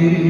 Amen.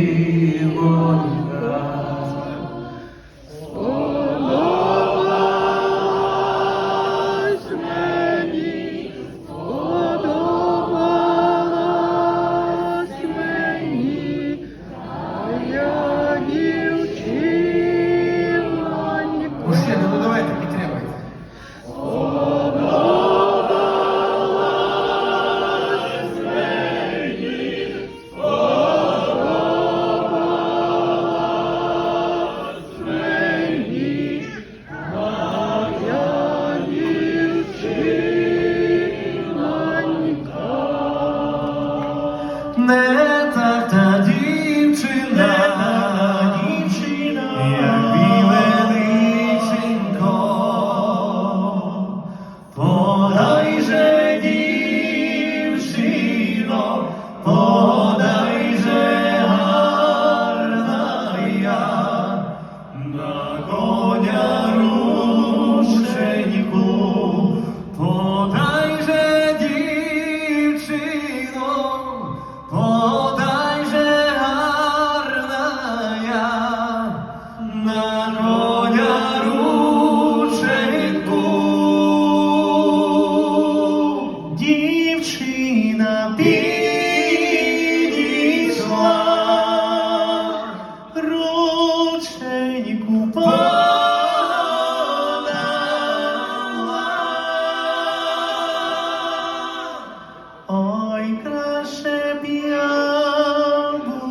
দে на коня рученьку. Дівчина підійшла,